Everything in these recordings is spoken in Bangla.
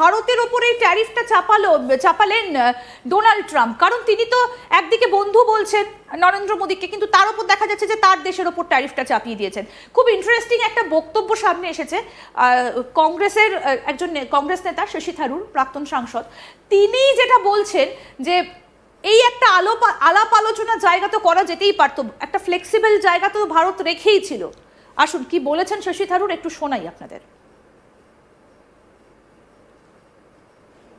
ভারতের ওপরে এই ট্যারিফটা চাপালো, চাপালেন ডোনাল্ড ট্রাম্প। কারণ তিনি তো একদিকে বন্ধু বলছেন নরেন্দ্র মোদীকে, কিন্তু তার উপর দেখা যাচ্ছে যে তার দেশের ওপর ট্যারিফটা চাপিয়ে দিয়েছেন। খুব ইন্টারেস্টিং একটা বক্তব্য সামনে এসেছে কংগ্রেসের একজন কংগ্রেস নেতা শশী থারুর, প্রাক্তন সাংসদ। তিনি যেটা বলছেন যে এই একটা আলোপ, আলাপ আলোচনার জায়গা তো করা যেতেই পারতো, একটা ফ্লেক্সিবল জায়গা তো ভারত রেখেই ছিল। আসুন, কি বলেছেন শশী থারুর একটু শোনাই আপনাদের।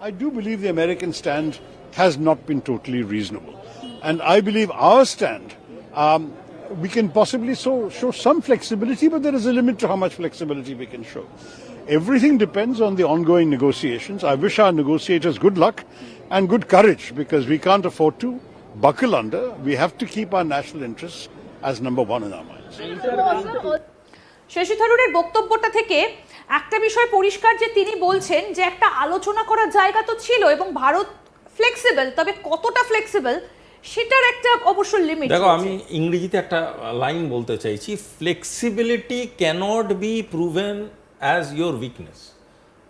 I do believe the American stand has not been totally reasonable. And I believe our stand, um, we can possibly so, show some flexibility, but there is a limit to how much flexibility we can show. Everything depends on the ongoing negotiations. I wish our negotiators good luck and good courage because we can't afford to buckle under. We have to keep our national interests as number one in our minds. Shashi থারুরের বক্তব্যটা থেকে একটা বিষয় পরিষ্কার যে তিনি বলছেন যে একটা আলোচনা করার জায়গা তো ছিল এবং ভারত ফ্লেক্সিবল তবে কতটা ফ্লেক্সিবল সেটার একটা অবশ্য লিমিট দেখো আমি ইংরেজিতে একটা লাইন বলতে চাইছি flexibility cannot be proven as your weakness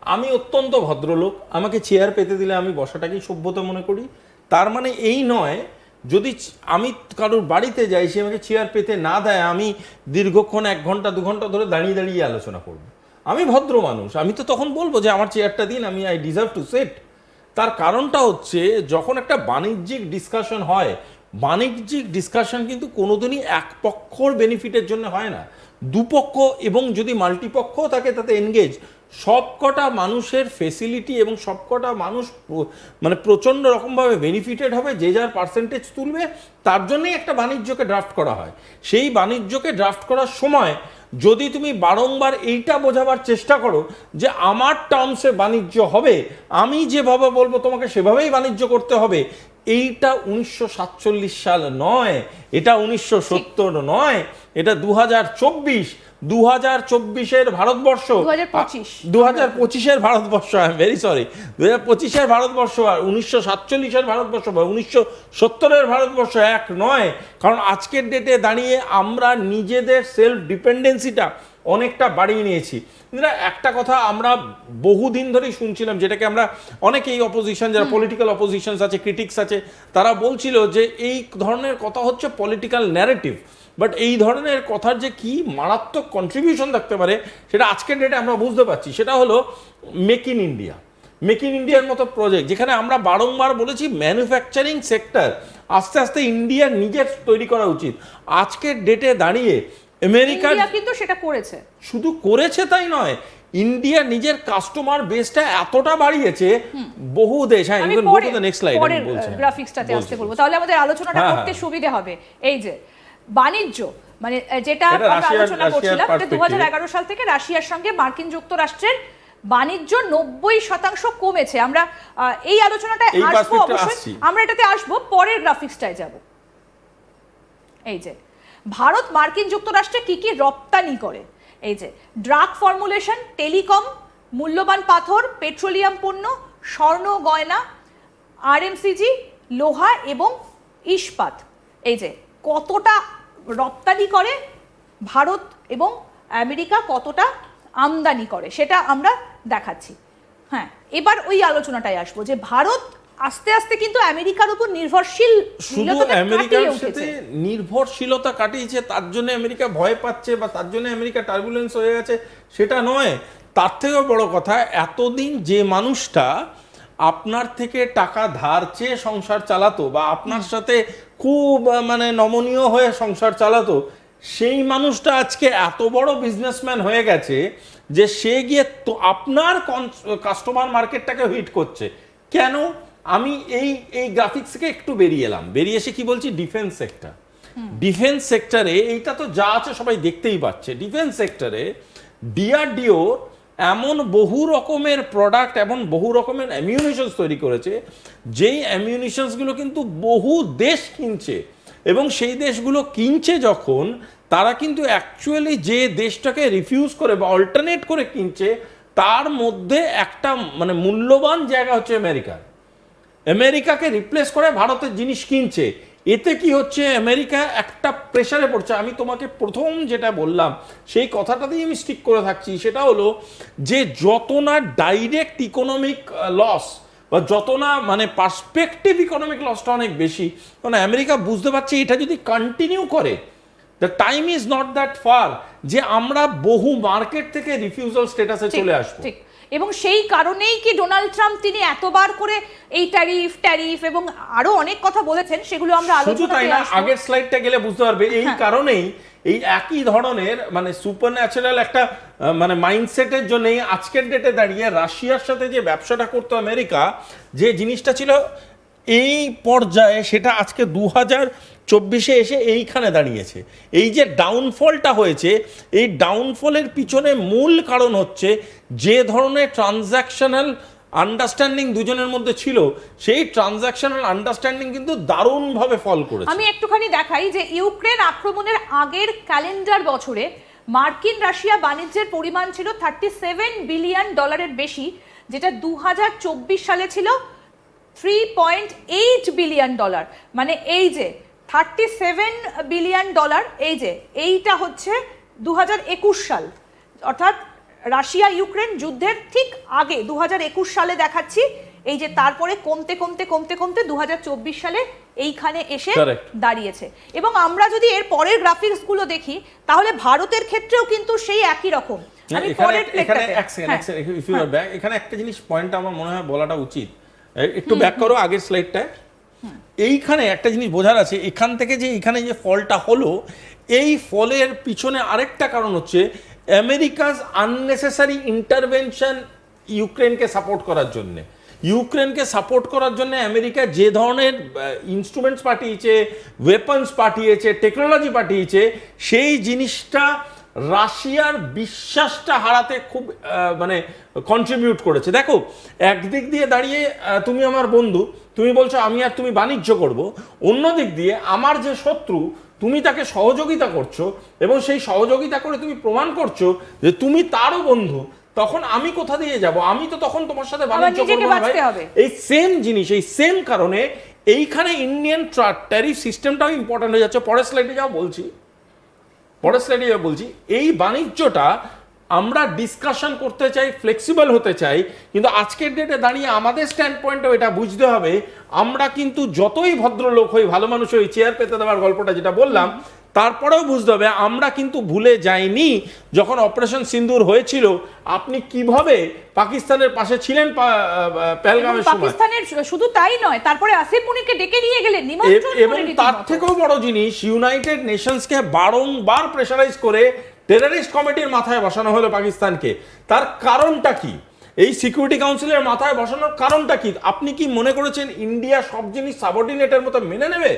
আমি অত্যন্ত ভদ্রলোক আমাকে চেয়ার পেতে দিলে আমি বসাটাকেই সভ্যতা মনে করি। তার মানে এই নয় যদি আমি কারোর বাড়িতে যাই সে আমাকে চেয়ার পেতে না দেয় আমি দীর্ঘক্ষণ এক ঘণ্টা দু ঘণ্টা ধরে দাঁড়িয়ে দাঁড়িয়ে আলোচনা করব। আমি ভদ্র মানুষ, আমি তো তখন বলব যে আমার চেয়ারটা দিন, আমি আই ডিজার্ভ টু সেট তার কারণটা হচ্ছে, যখন একটা বাণিজ্যিক ডিসকাশন হয়, বাণিজ্যিক ডিসকাশন কিন্তু কোনোদিনই এক পক্ষর বেনিফিটের জন্য হয় না। দুপক্ষ এবং যদি মাল্টিপক্ষ থাকে, তাতে এনগেজ সবকটা মানুষের ফেসিলিটি এবং সবকটা মানুষ মানে প্রচণ্ড রকমভাবে বেনিফিটেড হবে, যে যার পার্সেন্টেজ তুলবে, তার জন্যই একটা বাণিজ্যকে ড্রাফট করা হয়। সেই বাণিজ্যকে ড্রাফট করার সময় যদি তুমি বারংবার এইটা বোঝাবার চেষ্টা করো যে আমার টার্মসে বাণিজ্য হবে, আমি যেভাবে বলব তোমাকে সেভাবেই বাণিজ্য করতে হবে, এইটা উনিশশো সাতচল্লিশ সাল নয়, এটা উনিশশো নয়, এটা দু হাজার চব্বিশ দু হাজার চব্বিশের ভারতবর্ষ। 2025 দু হাজার পঁচিশের Bharatvarsha I am very sorry দু হাজার পঁচিশের ভারতবর্ষ আর উনিশশো সাতচল্লিশের ভারতবর্ষ বা উনিশশো সত্তরের ভারতবর্ষ এক নয়। কারণ আজকের ডেটে দাঁড়িয়ে আমরা নিজেদের সেলফ ডিপেন্ডেন্সিটা অনেকটা বাড়িয়ে নিয়েছি। একটা কথা আমরা বহুদিন ধরেই শুনছিলাম যেটাকে আমরা অনেকেই অপোজিশন যারা পলিটিক্যাল অপোজিশনস আছে ক্রিটিক্স আছে তারা বলছিল যে এই ধরনের কথা হচ্ছে পলিটিক্যাল ন্যারেটিভ বাট এই ধরনের কথার যে কি মারাত্মক কন্ট্রিবিউশন থাকতে পারে সেটা আজকের ডেটে আমরা বুঝতে পারছি। সেটা হলো make in India make in ইন্ডিয়ার মতো প্রজেক্ট যেখানে আমরা বারংবার বলেছি ম্যানুফ্যাকচারিং সেক্টর আস্তে আস্তে ইন্ডিয়ার নিজের তৈরি করা উচিত। আজকের ডেটে দাঁড়িয়ে ইন্ডিয়া কিন্তু সেটা করেছে। শুধু করেছে তাই নয় ইন্ডিয়া নিজের কাস্টমার বেসটা এতটা বাড়িয়েছে বহু দেশ হ্যাঁ even go to the next slide পরের বলছি। গ্রাফিক্সটাতে আসতে বলব। তাহলে আমাদের আলোচনাটা হ্যাঁ, করতে হ্যাঁ। সুবিধে হবে। এই যে বাণিজ্য মানে যেটা আমরা আলোচনা করছিলাম দু perspective। হাজার এগারো সাল থেকে রাশিয়ার সঙ্গে মার্কিন যুক্তরাষ্ট্রের বাণিজ্য নব্বই শতাংশ কমেছে। আমরা এই আলোচনাটা আসব অবশ্যই। আমরা এটাতে আসব পরের গ্রাফিক্সটায় যাব। এই যে ভারত মার্কিন যুক্তরাষ্ট্রে কি কি রপ্তানি করে? এই যে, ড্রাগ ফর্মুলেশন, টেলিকম, মূল্যবান পাথর, পেট্রোলিয়াম পণ্য, স্বর্ণ, গয়না, আরএমসিজি, লোহা এবং ইস্পাত। এই যে, কতটা রপ্তানি করে ভারত এবং আমেরিকা, কতটা আমদানি করে, সেটা আমরা দেখাচ্ছি। হ্যাঁ এবার ওই আলোচনাটায় আসব যে ভারত আস্তে আস্তে কিন্তু আমেরিকার উপর নির্ভরশীল শুধু আমেরিকার সাথে নির্ভরশীলতা কাটিয়েছে তার জন্য আমেরিকা ভয় পাচ্ছে বা তার জন্য আমেরিকা টার্বুলেন্স হয়ে গেছে সেটা নয়। তার থেকেও বড় কথা এতদিন যে মানুষটা আপনার থেকে টাকা ধার চেয়ে সংসার চালাতো বা আপনার সাথে খুব মানে নমনীয় হয়ে সংসার চালাতো সেই মানুষটা আজকে এত বড় বিজনেসম্যান হয়ে গেছে যে সে গিয়ে তো আপনার কাস্টমার মার্কেটটাকে হিট করছে। কেন? আমি এই এই গ্রাফিক্স থেকে একটু বেরিয়ে এলাম। বেরিয়ে এসে কি বলছি? ডিফেন্স সেক্টর ডিফেন্স সেক্টরে এইটা তো যা আছে সবাই দেখতেই পাচ্ছে। ডিফেন্স সেক্টরে ডিআরডিও এমন বহু রকমের প্রোডাক্ট এমন বহু রকমের অ্যামিউনিশনস তৈরি করেছে যেই অ্যামিউনিশনসগুলো কিন্তু বহু দেশ কিনছে। এবং সেই দেশগুলো কিনছে যখন তারা কিন্তু অ্যাকচুয়ালি যে দেশটাকে রিফিউজ করে বা অল্টারনেট করে কিনছে তার মধ্যে একটা মানে মূল্যবান জায়গা হচ্ছে আমেরিকার। আমেরিকাকে রিপ্লেস করে ভারতের জিনিস কিনছে। এতে কি হচ্ছে? আমেরিকা একটা প্রেসারে পড়ছে। আমি তোমাকে প্রথম যেটা বললাম সেই কথাটাতেই আমি স্টিক করে থাকছি। সেটা হলো যে যত না ডাইরেক্ট ইকোনমিক লস বা যত না মানে পার্সপেক্টিভ ইকোনমিক লসটা অনেক বেশি কারণ আমেরিকা বুঝতে পারছে এটা যদি কন্টিনিউ করে the time is not that far যে আমরা বহু মার্কেট থেকে রিফিউজাল স্টেটাসে চলে আসব। এবং সেই কারণেই কি ডোনাল্ড ট্রাম্প তিনি এতবার করে এই ট্যারিফ ট্যারিফ এবং আরও অনেক কথা বলেছেন সেগুলো আমরা শুধু তাই না আগের স্লাইডটা গেলে বুঝতে পারবে এই হ্যাঁ। কারণেই এই একই ধরনের মানে সুপার ন্যাচারাল একটা মানে মাইন্ডসেটের জন্যই আজকের ডেটে দাঁড়িয়ে রাশিয়ার সাথে যে ব্যবসাটা করতো আমেরিকা যে জিনিসটা ছিল এই পর্যায়ে সেটা আজকে দু হাজার চব্বিশে এসে এইখানে দাঁড়িয়েছে। এই যে ডাউনফলটা হয়েছে, এই ডাউনফলের পিছনে মূল কারণ হচ্ছে যে ধরনের ট্রানজ্যাকশনাল আন্ডারস্ট্যান্ডিং দুজনের মধ্যে ছিল, সেই ট্রানজ্যাকশনাল আন্ডারস্ট্যান্ডিং কিন্তু দারুণভাবে ফল করেছে। আমি একটুখানি দেখাই যে ইউক্রেন আক্রমণের আগের ক্যালেন্ডার বছরে মার্কিন রাশিয়া বাণিজ্যের পরিমাণ ছিল থার্টি সেভেন বিলিয়ন ডলারের বেশি, যেটা দু হাজার চব্বিশ সালে ছিল three point eight billion dollar মানে এই যে থার্টি সেভেন বিলিয়ন ডলার এই যে এইটা হচ্ছে দু সাল। অর্থাৎ রাশিয়া ইউক্রেন যুদ্ধের ঠিক আগে দু সালে দেখাচ্ছি এই যে তারপরে কমতে কমতে কমতে কমতে দু সালে এইখানে এসে দাঁড়িয়েছে। এবং আমরা যদি এর পরের গ্রাফিক্সগুলো দেখি তাহলে ভারতের ক্ষেত্রেও কিন্তু সেই একই রকম। আমি পরের হ্যাঁ, এখানে একটা জিনিস পয়েন্ট আমার মনে হয় বলাটা উচিত। একটু ব্যাক করো আগের স্লাইডটায় এইখানে একটা জিনিস বোঝার আছে, এখান থেকে যে এখানে যে ফলটা হলো, এই ফলের পিছনে আরেকটা কারণ হচ্ছে, আমেরিকাস আননেসেসারি ইন্টারভেনশন ইউক্রেনকে সাপোর্ট করার জন্য। ইউক্রেনকে সাপোর্ট করার জন্য আমেরিকা যে ধরনের ইনস্ট্রুমেন্টস পাঠিয়েছে ওয়েপন্স পাঠিয়েছে টেকনোলজি পাঠিয়েছে, সেই জিনিসটা রাশিয়ার বিশ্বাসটা হারাতে খুব মানে কন্ট্রিবিউট করেছে। দেখো, একদিক দিয়ে দাঁড়িয়ে তুমি আমার বন্ধু তুমি বলছো আমি আর তুমি বাণিজ্য করব। অন্য দিক দিয়ে আমার যে শত্রু তুমি তাকে সহযোগিতা করছ এবং সেই সহযোগিতা করে তুমি প্রমাণ করছ যে তুমি তারও বন্ধু। তখন আমি কোথা দিয়ে যাব? আমি তো তখন তোমার সাথে বাণিজ্য করব। এই সেম জিনিস এই সেম কারণে এইখানে ইন্ডিয়ান ট্যারিফ সিস্টেমটাও ইম্পর্টেন্ট হয়ে যাচ্ছে। পরের স্লাইডে যাও বলছি। পরের স্লাইডে যা বলছি। এই বাণিজ্যটা আমরা ডিসকাশন করতে চাই ফ্লেক্সিবল হতে চাই কিন্তু আজকের ডেটে দাঁড়িয়ে আমাদের স্ট্যান্ড পয়েন্টও এটা বুঝতে হবে আমরা কিন্তু যতই ভদ্রলোক হই ভালো মানুষ হই চেয়ার পেতে দেওয়ার গল্পটা যেটা বললাম তারপরেও বুঝতে হবে আমরা কিন্তু ভুলে যাইনি যখন অপারেশন সিন্দুর হয়েছিল আপনি কীভাবে পাকিস্তানের পাশে ছিলেন পা- পেহেলগামের সময়? পাকিস্তানের শুধু তাই নয় তারপরে আসিফ মুনিরকে ডেকে নিয়ে গেলেন নিমন্ত্রণ এবং তার থেকেও বড় জিনিস ইউনাইটেড নেশনসকে বারংবার প্রেশারাইজ করে টেররিস্ট কমিটির মাথায় বসানো হলো পাকিস্তানকে। তার কারণটা কি? এই সিকিউরিটি কাউন্সিলের মাথায় বসানোর কারণটা কি? আপনি কি মনে করেছেন ইন্ডিয়া সব জিনিস সাবঅর্ডিনেটের মতো মেনে নেবে?